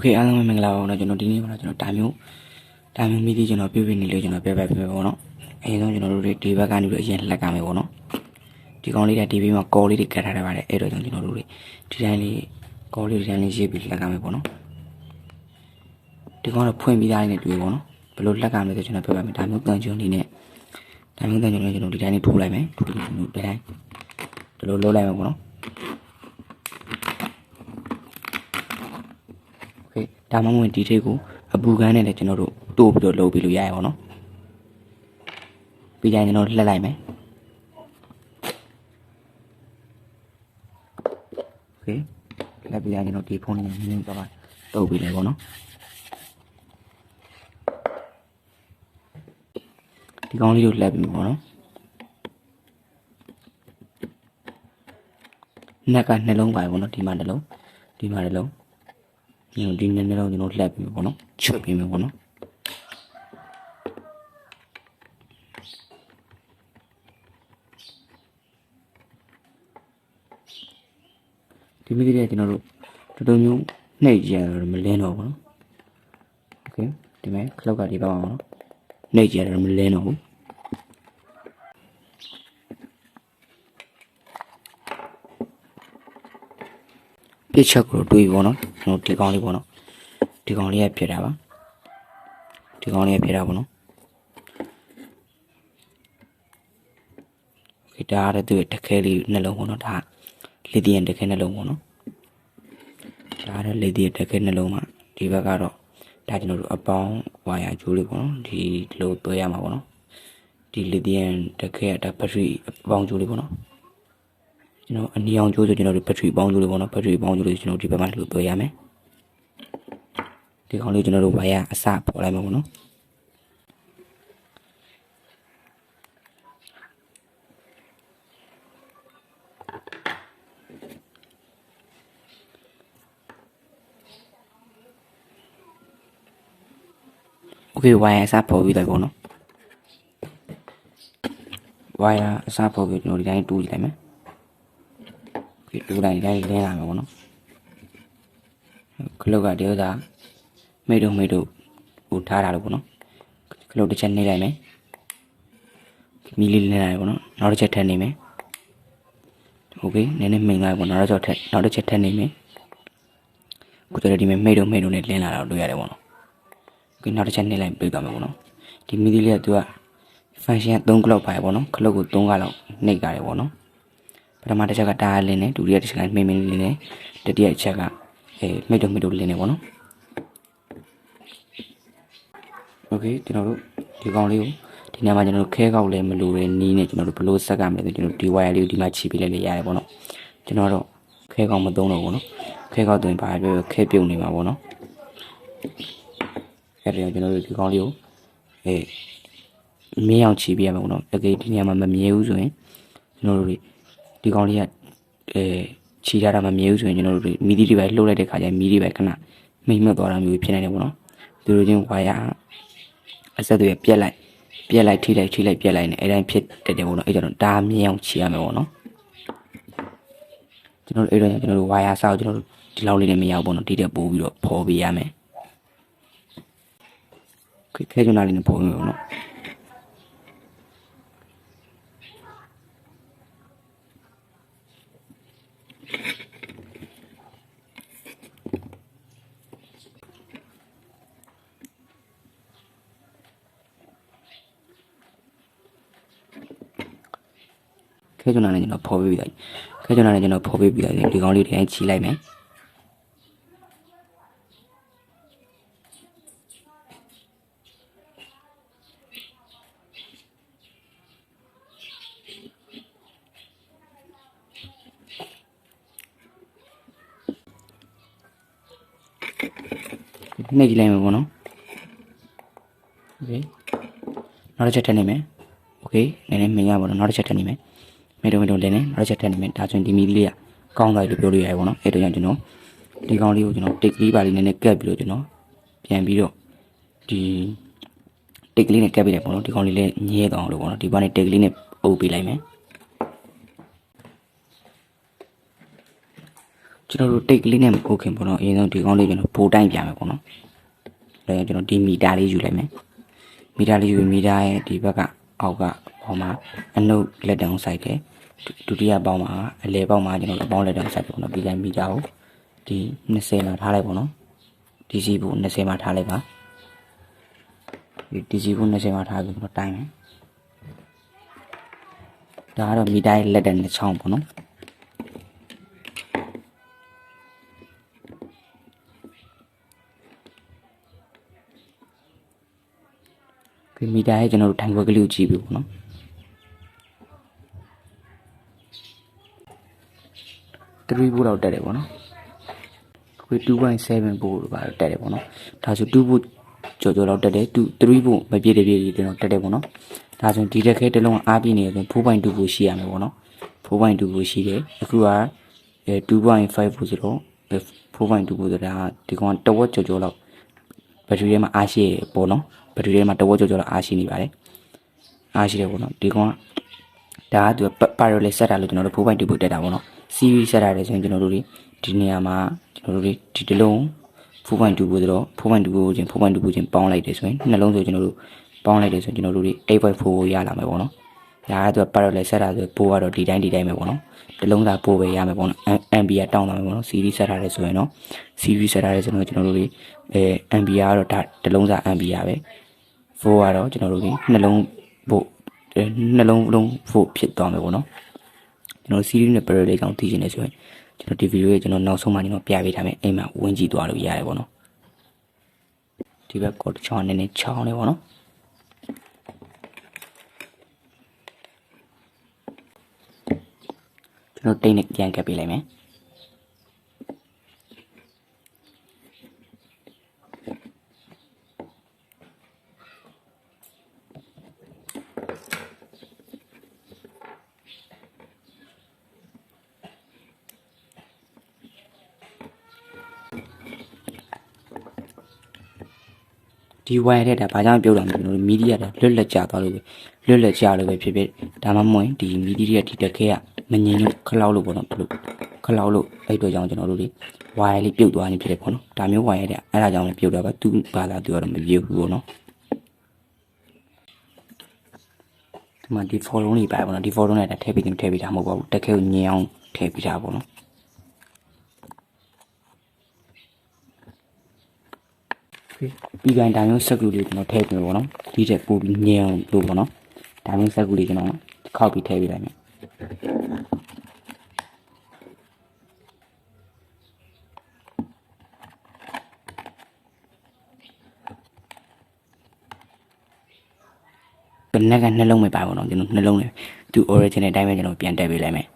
เคအားလုံးပဲမင်္ဂလာပါတော့ကျွန်တော်ဒီနေ့မှာကျွန်တော်ဒါမျိုးဒါမျိုးမိသီးကျွန်တော်ပြပြနေလို့ကျွန်တော်ပြပြပြပြပေါ့နော်အရင်ဆုံးကျွန်တော်တို့ဒီဘက်ကနေပြီးအရင်လက်ကမယ်ပေါ့နော်ဒီကောင်လေးကဒီဘေးမှာကော်လေးတွေကတ်ထားတယ်ပါတယ်အဲ့တော့ကျွန်တော်တို့ဒီတိုင်းလေးကော်လေးဒီတိုင်းလေးရေးပြီးလက်ကမယ်ပေါ့နော်ဒီကောင်တော့ဖွင့်ပြီးသားလေးနဲ့တွေ့ပေါ့နော်ဘယ်လိုလက်ကမလဲဆိုကျွန်တော်ပြပြမယ်ဒါမျိုးတန်ချုံလေးနဲ့ဒါမျိုးတန်ချုံလေးကျွန်တော်ဒီတိုင်းလေးထိုးလိုက်မယ်ထိုးပြီးကျွန်တော်ဒီတိုင်းဒီလိုလုပ်လိုက်မယ်ပေါ့နော် ဒါမှမဟုတ်ဒီထိတ်ကိုအပူကန်းနဲ့လည်းကျွန်တော်တို့တိုးပြီးတော့လုပ်ပြီးလို့ရရပါတော့ပြီးကြရင်ကျွန်တော်လှက်လိုက်မယ်โอเคလက်ပြီးရင်ကျွန်တော်ဒီဖုန်းနဲ့နင်းတော့တုပ်ပြီးလိုက်ပါတော့ဒီကောင်းလေးကိုလှက်ပြီးပါတော့နက်ကနှလုံးပါပေါ့နော်ဒီမှာနှလုံးဒီမှာနှလုံး ကျွန်တော်ဒီနည်းနည်းတော့ကျွန်တော်လှက်ပြီးမယ်ပေါ့နော်ချွတ်ပြီးမယ်ပေါ့နော်ဒီမိကလေးကကျွန်တော်တို့တော်တော်မျိုးနှိပ်ကြရတော့မလင်းတော့ဘူးနော်โอเคဒီမဲ့ခလောက်ကဒီပါအောင်နော်နှိပ်ကြရတော့မလင်းတော့ဘူး ပြစ်ချက်ကိုတွေးပေါ့နော်ကျွန်တော်ဒီကောင်လေးပေါ့နော်ဒီကောင်လေးကဖြစ်တာပါဒီကောင်လေးကဖြစ်တာပေါ့နော်ဒီဒါရတဲ့တခဲလေးနှလုံးပေါ့နော်ဒါလီသီယမ်တခဲနှလုံးပေါ့နော်ဒါရလီသီယမ်တခဲနှလုံးမှာဒီဘက်ကတော့ဒါကျွန်တော်တို့အပေါင်းဝါယာကျိုးလေးပေါ့နော်ဒီလိုသွဲရမှာပေါ့နော်ဒီလီသီယမ်တခဲကဒါဘက်ထရီအပေါင်းကျိုးလေးပေါ့နော် ကျွန်တော်အနီအောင်ကျိုးဆိုကျွန်တော်တို့ဘက်ထရီပေါင်းကျိုးလေးပေါ့နော်ဘက်ထရီပေါင်းကျိုးလေးကျွန်တော်ဒီဘက်မှာလှုပ်သွဲရမယ်ဒီကောင်လေးကျွန်တော်တို့ဝါရအစပေါ်လိုက်မှာပေါ့နော်โอเคဝါရအစပေါ်ပြီးတော့ပေါ့နော်ဝါရအစပေါ်ပြီးကျွန်တော်ဒီတိုင်းတူးကြည့်လိုက်မယ် ဒီ လူတိုင်းတိုင်းလင်းလာမှာပေါ့နော်ခလုတ်ကတည်းကမိတ်တို့မိတ်တို့ဟိုထားတာလို့ပေါ့နော်ခလုတ်တစ်ချက်နှိပ်လိုက်မယ်မီလီလင်းလာတယ်ပေါ့နော်နောက်တစ်ချက်ထပ်နေမယ်โอเคနည်းနည်းမိန်လိုက်ပေါ့နောက်တစ်ချက်ထပ်နောက်တစ်ချက်ထပ်နေမယ်ကိုယ်တည်းဒီမဲ့မိတ်တို့မိတ်တို့နဲ့လင်းလာတာကိုတွေ့ရတယ်ပေါ့နော်โอเคနောက်တစ်ချက်နှိပ်လိုက်ပြေးသွားမယ်ပေါ့နော်ဒီမီလီလေးကသူက function 3 clock ပါရပေါ့နော်ခလုတ်ကို3ကလောက်နှိပ်ကြတယ်ပေါ့နော် ပထမတစ်ချက်ကတားလင်းတယ်ဒုတိယတစ်ချက်ကမိမ့်မင်းလင်းတယ်တတိယအချက်ကအဲမိတ်တို့မိတ်တို့လင်းတယ်ပေါ့နော်โอเคကျွန်တော်တို့ဒီကောင်လေးကိုဒီနေ့မှာကျွန်တော်တို့ခဲကောက်လဲမလို့တဲ့နီးနဲ့ကျွန်တော်တို့ဘလို့ဆက်ကမယ်ဆိုကျွန်တော်ဒီ wire လေးကိုဒီမှာခြိပေးလိုက်လေရတယ်ပေါ့နော်ကျွန်တော်တော့ခဲကောက်မသုံးတော့ဘူးနော်ခဲကောက်သွင်းပါပြောခဲပြုတ်နေမှာပေါ့နော်အဲ့ဒါကျွန်တော်တို့ဒီကောင်လေးကိုအဲမင်းအောင်ခြိပေးရမှာပေါ့နော်တကယ်ဒီနေရာမှာမမြဲဘူးဆိုရင်ကျွန်တော်တို့တွေ ဒီကောင်လေးကအဲခြိထားတာမမြဲဘူးဆိုရင်ကျွန်တော်တို့မီဒီတွေပဲလှုပ်လိုက်တဲ့ခါကျရင်မီဒီပဲခဏမိမ့်မက်သွားတာမျိုးဖြစ်နေတယ်ပေါ့နော်သူတို့ချင်းဝါယာအဆက်တွေပြက်လိုက်ပြက်လိုက်ထိလိုက်ထိလိုက်ပြက်လိုက်နေအဲတိုင်းဖြစ်တတ်တယ်ပေါ့နော်အဲကြောင့်ဒါမြင်အောင်ခြိရမယ်ပေါ့နော်ကျွန်တော်တို့အဲတော့ကျွန်တော်တို့ဝါယာဆောက်ကျွန်တော်တို့ဒီလောက်လေးနဲ့မရဘူးပေါ့နော်ဒီတက်ပိုးပြီးတော့ဖော်ပေးရမယ်ခဲခဲကျွန်းသားလေးနဲ့ဖော်ပေးမယ်ပေါ့နော် ခဲကျွန်းနာနဲ့ကျွန်တော်ဖော်ပေးပြီးသားခဲကျွန်းနာနဲ့ကျွန်တော်ဖော်ပေးပြီးသားဒီကောင်လေးတိုင်းချီလိုက်မယ်နှိပ်ကြည့်လိုက်မယ်ပေါ့နော်โอเคနောက်တစ်ချက်ထပ်နေမယ်โอเคနည်းနည်းမင်းရပါတော့နောက်တစ်ချက်ထပ်နေမယ် မေတုံမေတုံလင်းနေနောက်တစ်ချက်ထပ်နေမယ်ဒါဆိုရင်ဒီမီလေးကကောင်းသွားပြီလို့ပြောလို့ရတယ်ပေါ့နော်အဲ့တော့ကျွန်တော်ဒီကောင်လေးကိုကျွန်တော်တိတ်ကလေးပါလေးနည်းနည်းကပ်ပြီးတော့ကျွန်တော်ပြန်ပြီးတော့ဒီတိတ်ကလေးနဲ့ကပ်ပြီးတယ်ပေါ့နော်ဒီကောင်လေးလည်းညဲသွားအောင်လို့ပေါ့နော်ဒီဘက်နဲ့တိတ်ကလေးနဲ့အုပ်ပေးလိုက်မယ်ကျွန်တော်တို့တိတ်ကလေးနဲ့မဟုတ်ခင်ပေါ့နော်အရင်ဆုံးဒီကောင်းလေးကျွန်တော်ပိုးတိုင်းပြမယ်ပေါ့နော်ဒါကြောင့်ကျွန်တော်ဒီမီတာလေးယူလိုက်မယ်မီတာလေးယူပြီးမီတာရဲ့ဒီဘက်ကအောက်က ပေါင်းမှာအနုပ်လက်တောင်ဆိုင်တယ်ဒုတိယပေါင်းမှာအလဲပေါင်းမှာကျွန်တော်တို့ပေါင်းလက်တောင်ဆိုင်တယ်ပေါ့နော်ပြီးတိုင်းမီတာကိုဒီ20မှာထားလိုက်ပေါ့နော်ဒီစီဘူး20မှာထားလိုက်ပါဒီဒီစီဘူး20မှာထားပြီးကျွန်တော်တိုင်းမယ်ဒါကတော့မီတာရဲ့လက်တဲ့နှစ်ချောင်းပေါ့နော်ဒီမီတာရဲ့ကျွန်တော်တို့ထိုင်ခွက်ကလေးကိုကြည့်ပြီပေါ့နော် 3ဘူးလောက်တက်တယ်ပေါ့နော်ခွေ2.7ဘူးလို့ပါတက်တယ်ပေါ့နော်ဒါဆို2ဘူးကြော်ကြော်လောက်တက်တယ်2 3ဘူးမပြည့်တပြည့်ကျွန်တော်တက်တယ်ပေါ့နော်ဒါဆိုဒီတက်ခဲတစ်လုံးအားပြည့်နေတယ်ဆို4.2ဘူးရှိရမယ်ပေါ့နော်4.2ဘူးရှိတယ်အခုကအဲ2.5ဘူးဆိုတော့4.2ဘူးဆိုတာဒီကောင်တဝက်ကြော်ကြော်လောက်ဘက်ထရီထဲမှာအားရှိရပေါ့နော်ဘက်ထရီထဲမှာတဝက်ကျော်ကျော်တော့အားရှိနေပါတယ်အားရှိတယ်ပေါ့နော်ဒီကောင်ကဒါကသူပါရိုလေးဆက်တာလို့ကျွန်တော်တို့4.2ပို့တက်တာပေါ့နော် series ဆက်တာလေဆိုရင်ကျွန်တော်တို့ဒီနေရာမှာကျွန်တော်တို့ဒီတလုံး4.2ပို့ဆိုတော့4.2ပို့ချင်း4.2ပို့ချင်းပေါင်းလိုက်တယ်ဆိုရင်နှလုံးဆိုကျွန်တော်တို့ပေါင်းလိုက်တယ်ဆိုရင်ကျွန်တော်တို့8.4ကိုရလာမယ်ပေါ့နော်ဒါကသူပါရိုလေးဆက်တာဆိုပို့ကတော့ဒီတိုင်းဒီတိုင်းပဲပေါ့နော်တလုံးသာပို့ပဲရမယ်ပေါ့နော် ampere တောင်းတာမယ်ပေါ့နော် series ဆက်တာလေဆိုရင်တော့ series ဆက်တာလေဆိုတော့ကျွန်တော်တို့ဒီအဲ ampere ကတော့ဒါတလုံးစာ ampere ပဲ4ကတော့ကျွန်တော်တို့ဒီနှလုံးဖို့နှလုံးလုံးဖို့ဖြစ်သွားမယ်ပေါ့နော် ကျွန်တော် series နဲ့ parallel ကြောင့်သိချင်နေဆိုရင်ကျွန်တော်ဒီ video ရဲ့ကျွန်တော်နောက်ဆုံးမှကျွန်တော်ပြပေးထားမယ်အိမ်မှာဝင်ကြည့်သွားလို့ရတယ်ပေါ့နော်ဒီဘက်ကောတစ်ချောင်းနည်းနည်းချောင်းနေပေါ့နော်ကျွန်တော်တိတ်နဲ့ပြန်ကပ်ပေးလိုက်မယ် ဒီဝိုင်ရက်တဲ့ဒါဘာကြောင့်ပြုတ်တာမလဲကျွန်တော်တို့မီဒီယာတာလွတ်လပ်ကြသွားလို့ပဲလွတ်လပ်ကြလို့ပဲဖြစ်ဖြစ်ဒါမှမဟုတ်ရင်ဒီမီဒီယာဒီတက်ခဲကမငြင်းလို့ခလောက်လို့ပေါ့နော်ဘလို့ခလောက်လို့အဲ့အတွက်ကြောင့်ကျွန်တော်တို့ဒီဝိုင်လေးပြုတ်သွားနေဖြစ်တယ်ပေါ့နော်ဒါမျိုးဝိုင်ရက်တဲ့အဲ့ဒါကြောင့်လည်းပြုတ်တာပါသူ့ဘာသာသူကတော့မပြုတ်ဘူးပေါ့နော်ဒီမှာဒီ follow လေးပါပေါ့နော်ဒီ follow နဲ့ထည့်ပြီးတင်ထည့်ပြီးတာမဟုတ်ပါဘူးတက်ခဲကိုညင်အောင်ထည့်ပြီးတာပေါ့နော် ပြီးကြရင်ဒါမျိုးစက်ကလူလေးကျွန်တော်ထည့်ပြင်ပေါ့နော်ဒီတဲ့ပို့ပြီးညံလို့ပေါ့နော်ဒါမျိုးစက်ကလူလေးကျွန်တော်ခောက်ပြီးထည့်ပေးလိုက်မယ်ဘယ်နဲ့ကနှလုံးမပါဘူးတော့ကျွန်တော်နှလုံးလေးသူ original အတိုင်းပဲကျွန်တော်ပြန်တက်ပေးလိုက်မယ်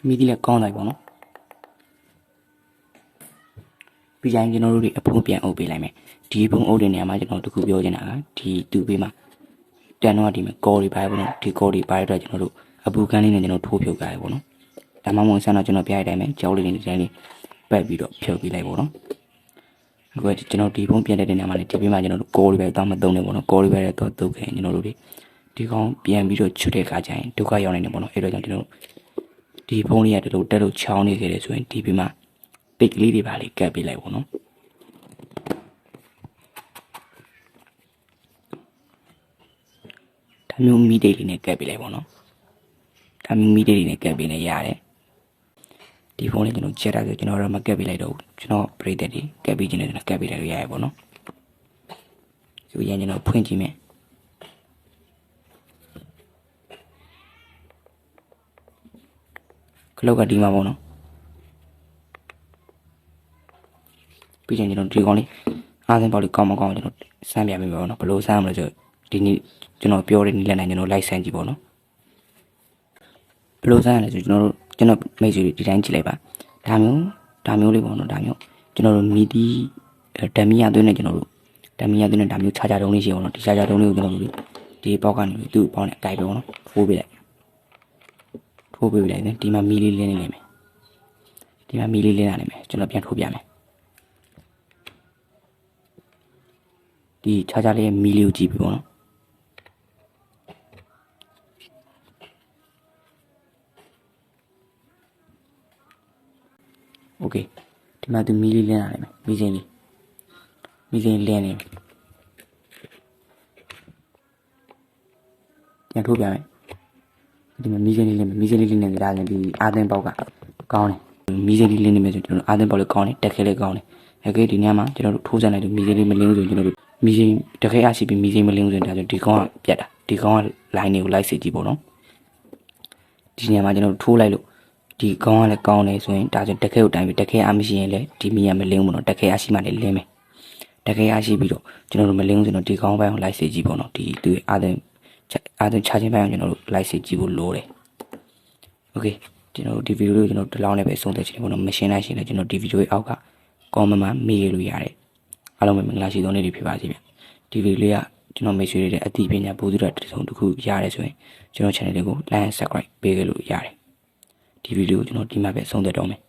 ခမီးဒီလည်းကောင်းတယ်ပေါ့နော်ပြီးရင်ကျွန်တော်တို့ဒီအဖုံးပြန်အုပ်ပေးလိုက်မယ်ဒီဖုံးအုပ်တဲ့နေရာမှာကျွန်တော်တခုပြောချင်တာကဒီတူပေးမှာတန်တော့ဒီမှာကော်တွေပါပေါ့နော်ဒီကော်တွေပါတဲ့အတွက်ကျွန်တော်တို့အပူကန်းလေးနဲ့ကျွန်တော်ထိုးဖြုတ်ကြရပေါ့နော်ဒါမှမဟုတ်ဆန်းတော့ကျွန်တော်ပြရတဲ့အတိုင်းပဲကြောက်လေးတွေဒီတိုင်းလေးပတ်ပြီးတော့ဖြုတ်ပေးလိုက်ပေါ့နော်အခုကျွန်တော်ဒီဖုံးပြန်တဲ့နေရာမှာလည်းဒီပေးမှာကျွန်တော်တို့ကော်တွေပဲတောင်းမသုံးနေပေါ့နော်ကော်တွေပဲတော့တုတ်ခဲ့ကျွန်တော်တို့ဒီဒီကောင်ပြန်ပြီးတော့ချွတ်တဲ့အခါကျရင်ဒုက္ခရောက်နေတယ်ပေါ့နော်အဲ့တော့ကြောင့်ကျွန်တော်တို့ ဒီဖုန်းလေးကတလို့တက်လို့ချောင်းနေခဲ့တယ်ဆိုရင်ဒီပြီးမှပိတ်ကလေးတွေပါလေးကပ်ပေးလိုက်ပေါ့နော်ဒါမျိုးမီဒေးလေးနဲ့ကပ်ပေးလိုက်ပေါ့နော်ဒါမျိုးမီဒေးလေးနဲ့ကပ်ပေးနေရတယ်ဒီဖုန်းလေးကျွန်တော်ချက်တာဆိုကျွန်တော်တော့မကပ်ပေးလိုက်တော့ဘူးကျွန်တော်ပရိသတ်တွေကပ်ပေးခြင်းနဲ့ကျွန်တော်ကပ်ပေးလိုက်လို့ရရပေါ့နော်ဆိုရင်ကျွန်တော်ဖွင့်ကြည့်မယ် ခလုတ်ကဒီမှာပေါ့နော်ပြီးရင်ကျွန်တော်ဒီကောင်လေးအားစင်းပေါက်လေးကောင်းမကောင်းကျွန်တော်စမ်းပြပေးပါပေါ့နော်ဘယ်လိုစမ်းမလဲဆိုဒီနေ့ကျွန်တော်ပြောတဲ့နီးလက်နိုင်ကျွန်တော်လိုက်ဆန်းကြည့်ပေါ့နော်ဘယ်လိုဆန်းရလဲဆိုကျွန်တော်တို့ကျွန်တော်မိတ်ဆွေတွေဒီတိုင်းကြည့်လိုက်ပါဒါမျိုးဒါမျိုးလေးပေါ့နော်ဒါမျိုးကျွန်တော်တို့မီဒီဓမီယာသွင်းနေကျွန်တော်တို့ဓမီယာသွင်းနေဒါမျိုးခြားခြားတုံးလေးရှိအောင်နော်ဒီခြားခြားတုံးလေးကိုကျွန်တော်တို့ဒီပေါက်ကနေသူ့ပေါက်နဲ့အကြိုက်ပဲပေါ့နော်ထိုးပေးလိုက် ထိုးပေးလိုက်တယ်ဒီမှာမီလေးလင်းနေလိမ့်မယ်ဒီမှာမီလေးလင်းလာလိမ့်မယ်ကျွန်တော်ပြန်ထိုးပြမယ် ဒီခြားခြားလေးရဲ့မီလေးကိုကြည့်ပြီပေါ့နော်โอเคဒီမှာသူမီလေးလင်းလာတယ်မယ်မီစင်းလေးမီစင်းလင်းနေပြီပြန်ထိုးပြမယ် ဒီမှာမီးကလေးလေးမီးကလေးလေးနဲ့ဒါလည်းဒီအာသင်းပေါက်ကကောင်းတယ်မီးကလေးလေးနဲ့ပဲကျွန်တော်အာသင်းပေါက်လေးကောင်းတယ်တက်ခဲလေးကောင်းတယ်အဲ့ကိဒီညမှာကျွန်တော်တို့ထိုးစမ်းလိုက်လို့မီးကလေးမလင်းလို့ဆိုရင်ကျွန်တော်တို့မီးစိမ်းတခဲရရှိပြီးမီးစိမ်းမလင်းလို့ဆိုရင်ဒါဆိုဒီကောင်ကပြတ်တာဒီကောင်က line တွေကိုလိုက်စေကြည့်ပေါ့နော်ဒီညမှာကျွန်တော်တို့ထိုးလိုက်လို့ဒီကောင်းကလည်းကောင်းတယ်ဆိုရင်ဒါဆိုတခဲကိုတိုင်ပြီးတခဲအားမရှိရင်လည်းဒီမီးကမလင်းဘူးနော်တခဲအားရှိမှလည်းလင်းမယ်တခဲအားရှိပြီးတော့ကျွန်တော်တို့မလင်းဘူးဆိုတော့ဒီကောင်းပိုင်းကိုလိုက်စေကြည့်ပေါ့နော်ဒီသူအာသင်း အားလုံး charging ပိုင်းကိုကျွန်တော်တို့ live စီကြည့်ဖို့လိုတယ် okay ကျွန်တော်တို့ဒီဗီဒီယိုလေးကိုကျွန်တော်ဒီလောက်နဲ့ပဲဆုံးသက်ချင်တယ်ပေါ့နော်မရှင်းလိုက်ရှင်းလိုက်ကျွန်တော်ဒီဗီဒီယိုရဲ့အောက်က comment မှာမေးလို့ရတယ်အားလုံးပဲမင်္ဂလာရှိသောနေ့တွေဖြစ်ပါစေဗျဒီဗီဒီယိုလေးကကျွန်တော်မိတ်ဆွေတွေတဲ့အသိပညာပို့သူတဲ့တစုံတစ်ခုရတယ်ဆိုရင်ကျွန်တော် channel လေးကို like and subscribe ပေးခဲ့လို့ရတယ်ဒီဗီဒီယိုကိုကျွန်တော်ဒီမှာပဲဆုံးသက်တော့မယ်